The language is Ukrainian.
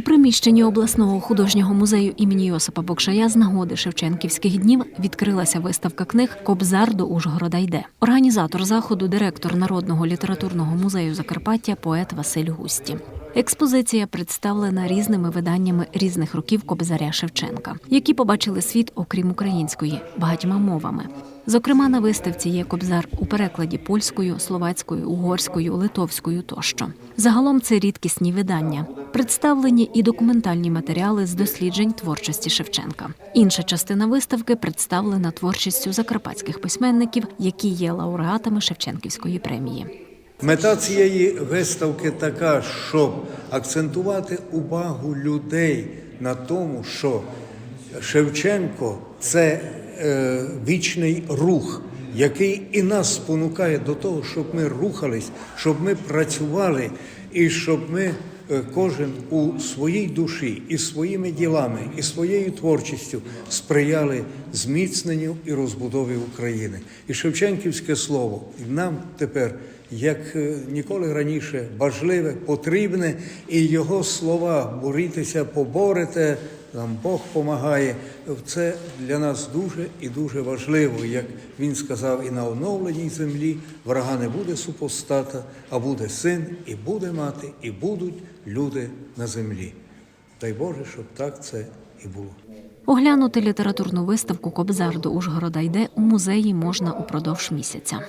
У приміщенні обласного художнього музею імені Йосипа Бокшая з нагоди Шевченківських днів відкрилася виставка книг Кобзар до Ужгорода йде. Організатор заходу, директор Народного літературного музею Закарпаття, поет Василь Густі. Експозиція представлена різними виданнями різних років Кобзаря Шевченка, які побачили світ, окрім української, багатьма мовами. Зокрема, на виставці є кобзар у перекладі польською, словацькою, угорською, литовською тощо. Загалом це рідкісні видання. Представлені і документальні матеріали з досліджень творчості Шевченка. Інша частина виставки представлена творчістю закарпатських письменників, які є лауреатами Шевченківської премії. Мета цієї виставки така, щоб акцентувати увагу людей на тому, що Шевченко це е, вічний рух, який і нас спонукає до того, щоб ми рухались, щоб ми працювали і щоб ми. Е, Кожен у своїй душі і своїми ділами, і своєю творчістю сприяли зміцненню і розбудові України. І Шевченківське слово нам тепер, як е, ніколи раніше, важливе, потрібне, і його слова борітеся, поборете. Нам Бог помагає. Це для нас дуже і дуже важливо. Як він сказав, і на оновленій землі врага не буде супостата, а буде син, і буде мати, і будуть люди на землі. Дай Боже, щоб так це і було. Оглянути літературну виставку Кобзар до Ужгорода йде у музеї можна упродовж місяця.